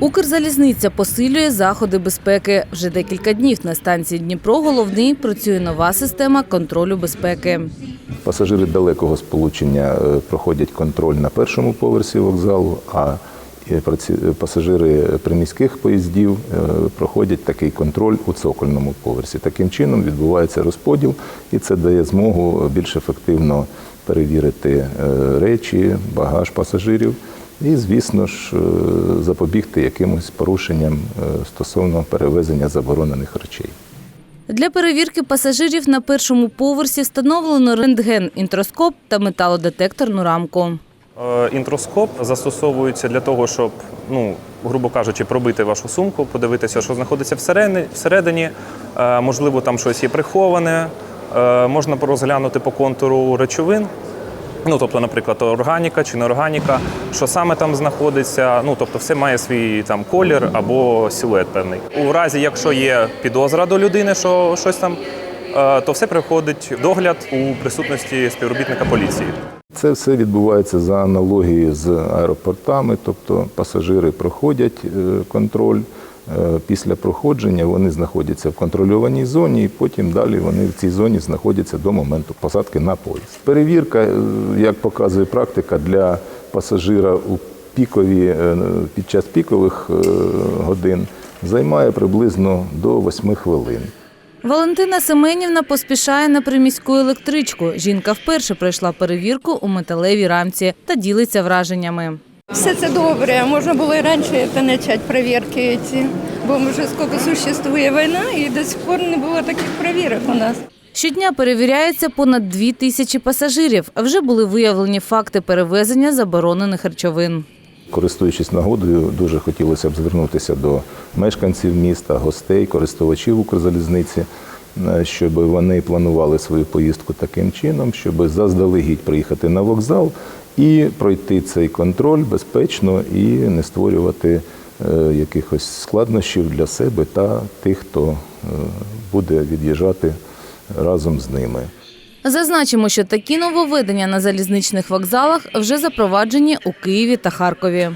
Укрзалізниця посилює заходи безпеки. Вже декілька днів на станції Дніпро головний працює нова система контролю безпеки. Пасажири далекого сполучення е, проходять контроль на першому поверсі вокзалу, а е, е, пасажири приміських поїздів проходять такий контроль у цокольному поверсі. Таким чином відбувається розподіл, і це дає змогу більш ефективно перевірити речі, багаж пасажирів. І, звісно ж, е, запобігти якимось порушенням е, стосовно перевезення заборонених речей. Для перевірки пасажирів на першому поверсі встановлено рентген, інтроскоп та металодетекторну рамку. Е, Інтроскоп застосовується для того, щоб, ну, грубо кажучи, пробити вашу сумку, подивитися, що знаходиться всередині. всередині. Можливо, там щось є приховане. Можна розглянути по контуру речовин. Ну, тобто, наприклад, органіка чи неорганіка, що саме там знаходиться. Ну, тобто, все має свій там колір або силует певний. У разі, якщо є підозра до людини, що щось там, е, то все приходить догляд у присутності співробітника поліції. Це все відбувається за аналогією з аеропортами, тобто пасажири проходять е, контроль. Е, Після проходження вони знаходяться в контрольованій зоні, і потім далі вони в цій зоні знаходяться до моменту посадки на поїзд. Перевірка, е, як показує практика, для пасажира у пікові е, під час пікових годин займає приблизно до 8 хвилин. Валентина Семенівна поспішає на приміську електричку. Жінка вперше пройшла перевірку у металевій рамці та ділиться враженнями. Все це добре. Можна було і раніше це почати перевірки ці. Бо вже скільки существує війна і до сих пор не було таких перевірок у нас. Щодня перевіряється понад дві тисячі пасажирів. А вже були виявлені факти перевезення заборонених речовин. Користуючись нагодою, дуже хотілося б звернутися до мешканців міста, гостей, користувачів Укрзалізниці, е, щоб вони планували свою поїздку таким чином, щоб заздалегідь приїхати на вокзал і пройти цей контроль безпечно і не створювати е, якихось складнощів для себе та тих, хто е, буде від'їжджати разом з ними. Зазначимо, що такі нововведення на залізничних вокзалах вже запроваджені у Києві та Харкові.